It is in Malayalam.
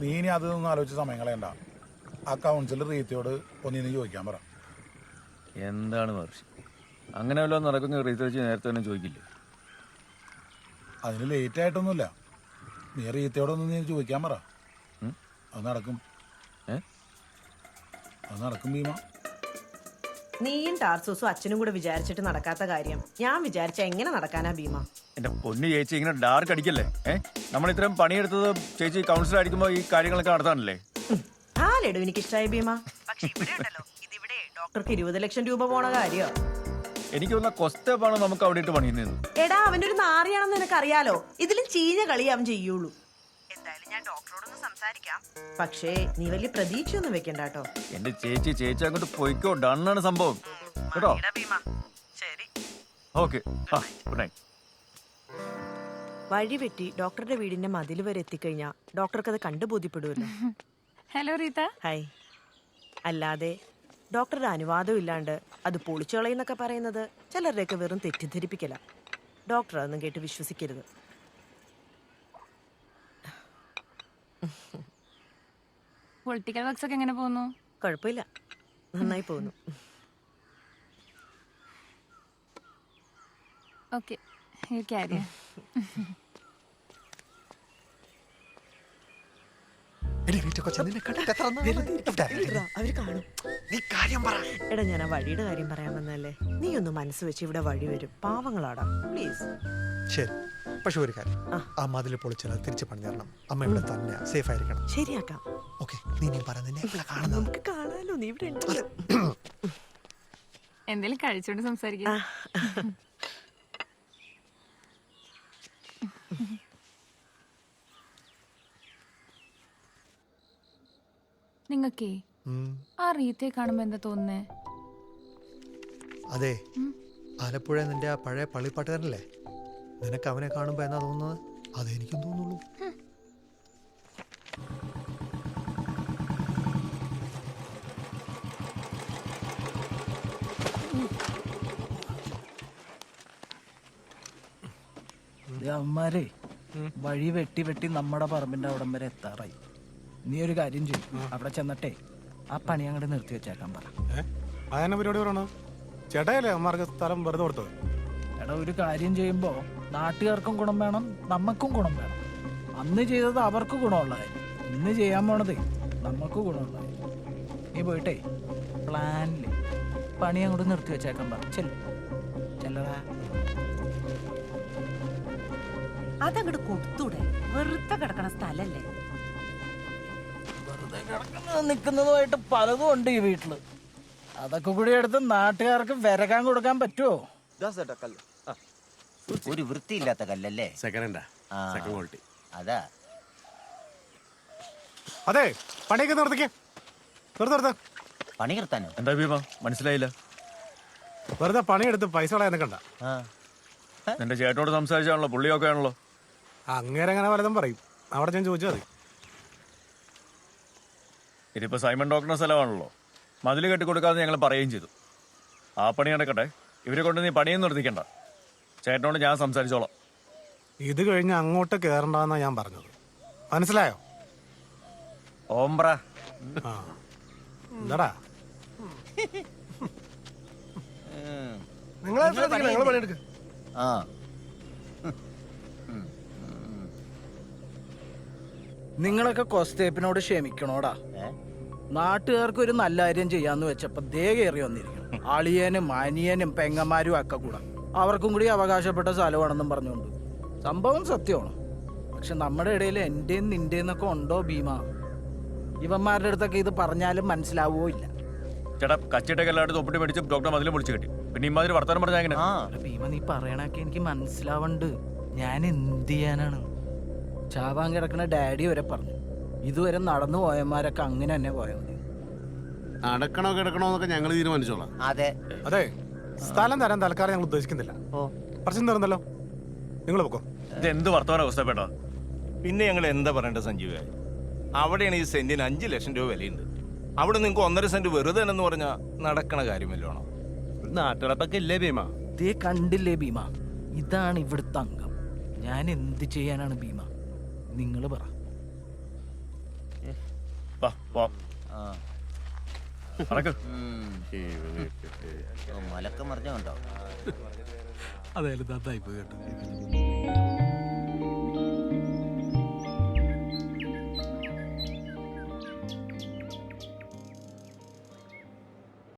നീ ഇനി അതൊന്നും ആലോചിച്ച് സമയം കളയണ്ട. ആ കൗൺസിലർ റീത്തിയോട് ഒന്നിന്ന് ചോദിക്കാൻ പറ. എന്താണ് മഹർഷി? അങ്ങനെ വല്ലതും നടക്കുന്ന റീസർച്ച് നേരത്തെ തന്നെ ചോദിക്കില്ലേ? അതിന് ലേറ്റ് ആയിട്ടൊന്നുമില്ല. നീ റീത്തിയോടൊന്ന് നീ ചോദിക്കാൻ പറ? അത് നടക്കും. അത് നടക്കും ഭീമ. നീയും ടാർസൂസും അച്ഛനും കൂടെ വിചാരിച്ചിട്ട് നടക്കാത്ത കാര്യം ഞാൻ വിചാരിച്ച എങ്ങനെ നടക്കാനാ ഭീമ? എന്റെ പൊന്നു ചേച്ചി ഇങ്ങനെ ഡാർക്ക് അടിക്കല്ലേ? ഏ? നമ്മൾ ഇത്രയും പണിയെടുത്തത് ചേച്ചി കൗൺസിലർ അടിക്കുമ്പോൾ ഈ കാര്യങ്ങളൊക്കെ നടത്താനല്ലേ? ആ ലഡു എനിക്ക് ഇഷ്ടമായി ഭീമ. പക്ഷേ ഇവിടെ ഉണ്ടല്ലോ. ഇതിവിടെ ഡോക്ടർക്ക് ഇരുപത് ലക്ഷം രൂപ പോണ കാര്യോ. എനിക്ക് തോന്നുന്ന കൊസ്റ്റപ്പാണ് നമുക്ക് അവിടെ ഇട്ട് പണിയുന്നത് എടാ അവന്റെ ഒരു നാറിയാണെന്ന് നിനക്കറിയാലോ? ഇതിലും ചീഞ്ഞ കളി അവൻ ചെയ്യുള്ളൂ. എന്തായാലും ഞാൻ ഡോക്ടറോടൊന്ന് സംസാരിക്കാം. പക്ഷേ നീ വലിയ പ്രതീക്ഷയൊന്നും വെക്കണ്ട കേട്ടോ. എന്റെ ചേച്ചി ചേച്ചി അങ്ങോട്ട് പോയിക്കോ ഡണ്ണാണ് സംഭവം. കേട്ടോ? ശരി. ഓക്കെ. ആ ഗുഡ് നൈറ്റ്. വഴി വെട്ടി ഡോക്ടറുടെ വീടിന്റെ മതിൽ വരെ എത്തിക്കഴിഞ്ഞാ ഡോക്ടർക്ക് അത് കണ്ടു ബോധ്യപ്പെടുമല്ലോ ഹലോ റീത ഹായ് അല്ലാതെ ഡോക്ടറുടെ അനുവാദം ഇല്ലാണ്ട് അത് പൊളിച്ചു കളയുന്നൊക്കെ പറയുന്നത് ചിലരുടെയൊക്കെ വെറും തെറ്റിദ്ധരിപ്പിക്കല. ഡോക്ടർ അതൊന്നും കേട്ട് വിശ്വസിക്കരുത്. പൊളിറ്റിക്കൽ വർക്ക്സ് ഒക്കെ എങ്ങനെ പോകുന്നു? കുഴപ്പമില്ല. നന്നായി പോകുന്നു. ഓക്കെ ക്യാരി അവർ കാണും. നീ കാര്യം പറ. എടാ ഞാൻ ആ വഴിയുടെ കാര്യം പറയാൻ വന്നല്ലേ നീ ഒന്ന് മനസ്സ് വെച്ച് ഇവിടെ വഴി വരും. പാവങ്ങളാടാ. പ്ലീസ് ശരി. പക്ഷെ ഒരു കാര്യം. ആ. മതിൽ പൊളിച്ചാൽ തിരിച്ചു പണി തരണം അമ്മ ഇവിടെ തന്നെ സേഫ് ആയിരിക്കണം ശരിയാക്കാം. ഓക്കെ നീ നീ പറ നിന്നെ എവിടെ കാണുന്നത്? നമുക്ക് കാണാലോ നീ ഇവിടെ എന്തെങ്കിലും കഴിച്ചോണ്ട് സംസാരിക്കാം. നിങ്ങക്കേ ആ റീത്തെ കാണുമ്പോ എന്താ തോന്നുന്നേ? അതെ ആലപ്പുഴ നിന്റെ ആ പഴയ പള്ളിപ്പാട്ടുകാരനല്ലേ? നിനക്ക് അവനെ കാണുമ്പോ എന്നാ തോന്നുന്നത്? അതെനിക്കും തോന്നുള്ളൂ അമ്മാരെ വഴി വെട്ടി വെട്ടി നമ്മുടെ പറമ്പിന്റെ അവിടം വരെ എത്താറായി. നീ ഒരു കാര്യം ചെയ്യും. അവിടെ ചെന്നിട്ടേ ആ പണി അങ്ങോട്ട് നിർത്തി വെച്ചേക്കാൻ പറ. ചേട്ടാ പരിപാടി പറയണ? ചേട്ടായല്ലേ അമ്മമാർക്ക് സ്ഥലം വെറുതെ കൊടുത്തത്? എടാ ഒരു കാര്യം ചെയ്യുമ്പോ നാട്ടുകാർക്കും ഗുണം വേണം നമുക്കും ഗുണം വേണം. അന്ന് ചെയ്തത് അവർക്ക് ഗുണമുള്ളതായി. ഇന്ന് ചെയ്യാൻ പോണത് നമുക്ക് ഗുണമുള്ളതായി. നീ പോയിട്ടേ പ്ലാനിൽ പണി അങ്ങോട്ട് നിർത്തി വെച്ചേക്കാൻ പറ. ചെല്ലു. ചെല്ലടാ. അതങ്ങോട്ട് കൊടുത്തൂടെ? വെറുതെ കിടക്കണ സ്ഥലല്ലേ? കിടക്കുന്നത് നിൽക്കുന്നതുമായിട്ട് പലതും ഉണ്ട് ഈ വീട്ടിൽ അതൊക്കെ കൂടി എടുത്ത് നാട്ടുകാർക്ക് വിരകാൻ കൊടുക്കാൻ പറ്റുമോ ഒരു വൃത്തിയില്ലാത്ത കല്ലല്ലേ? സെക്കൻഡാ. ക്വാളിറ്റി. അതാ. അതെ പണിയൊക്കെ നിർത്തിക്കേ. നിർത്ത് പണി നിർത്താനോ? എന്താ ഭീമ? മനസ്സിലായില്ല. വെറുതെ പണിയെടുത്ത് പൈസ കളയാൻ കണ്ട. ആ. എന്റെ ചേട്ടനോട് സംസാരിച്ചാണല്ലോ പുള്ളിയൊക്കെ ആണല്ലോ അങ്ങനെ അങ്ങനെ പലതും പറയും. അവിടെ ഞാൻ ചോദിച്ചാൽ മതി. ഇതിപ്പോ സൈമൺ ഡോക്ടറിന്റെ സ്ഥലമാണല്ലോ. മതിൽ കെട്ടിക്കൊടുക്കാതെ ഞങ്ങൾ പറയുകയും ചെയ്തു. ആ പണി നടക്കട്ടെ. ഇവരെ കൊണ്ട് നീ പണിയും നിർത്തിക്കണ്ട. ചേട്ടനോട് ഞാൻ സംസാരിച്ചോളാം. ഇത് കഴിഞ്ഞ് അങ്ങോട്ട് കയറണ്ടെന്നാ ഞാൻ പറഞ്ഞത്. മനസ്സിലായോ? ഓംബ്ര ആ. എന്താടാ? ആ. നിങ്ങളൊക്കെ കൊസ്തേപ്പിനോട് ക്ഷമിക്കണോടാ? നാട്ടുകാർക്ക് ഒരു നല്ല കാര്യം ചെയ്യാന്ന് വെച്ചപ്പോ ദേ കയറി വന്നിരിക്കും അളിയനും അനിയനും പെങ്ങന്മാരും ഒക്കെ കൂടെ. അവർക്കും കൂടി അവകാശപ്പെട്ട സ്ഥലമാണെന്നും പറഞ്ഞുകൊണ്ട്. സംഭവം സത്യമാണ്. പക്ഷെ നമ്മുടെ ഇടയിൽ എന്റെയും നിന്റെന്നൊക്കെ ഒക്കെ ഉണ്ടോ ഭീമ? ഇവന്മാരുടെ അടുത്തൊക്കെ ഇത് പറഞ്ഞാലും മനസ്സിലാവോ ഇല്ല. ചേട്ടാ കച്ചിട്ടൊക്കെ എല്ലാവരും തൊപ്പിട്ട് മേടിച്ച് ഡോക്ടർ മതിലും വിളിച്ചു കിട്ടി. പിന്നെ ഇമാതിരി വർത്തമാനം പറഞ്ഞാൽ എങ്ങനെ? ആ. എടാ ഭീമ നീ പറയണൊക്കെ എനിക്ക് മനസ്സിലാവണ്ട് ഞാൻ എന്ത് ചെയ്യാനാണ്? ചാവാൻ കിടക്കണ ഡാഡി വരെ പറഞ്ഞു. ഇതുവരെ നടന്നു പോയന്മാരൊക്കെ അങ്ങനെ തന്നെ പോയാൽ മതി നടക്കണോ കിടക്കണോ എന്നൊക്കെ ഞങ്ങൾ തീരുമാനിച്ചോളാം. അതെ. അതെ സ്ഥലം തരാൻ തൽക്കാലം ഞങ്ങൾ ഉദ്ദേശിക്കുന്നില്ല. ഓ. പ്രശ്നം തരുന്നല്ലോ നിങ്ങൾ പൊക്കോ. ഇത് എന്ത് വർത്തമാന അവസ്ഥപ്പെട്ട? പിന്നെ ഞങ്ങൾ എന്താ പറയേണ്ട സഞ്ജീവ? അവിടെയാണ് ഈ സെന്റിന് അഞ്ച് ലക്ഷം രൂപ വിലയുണ്ട്. അവിടെ നിങ്ങൾക്ക് ഒന്നര സെന്റ് വെറുതെ എന്ന് പറഞ്ഞാൽ നടക്കണ കാര്യമല്ലോ നാട്ടിളപ്പൊക്കെ ഇല്ലേ ഭീമ? ഇതേ കണ്ടില്ലേ ഭീമ? ഇതാണ് ഇവിടുത്തെ അംഗം. ഞാൻ എന്ത് ചെയ്യാനാണ് ഭീമ? നിങ്ങൾ പറ. വാ പോവാം മലക്കം മറിഞ്ഞുണ്ടോ അതായാലും പോയി കേട്ടോ.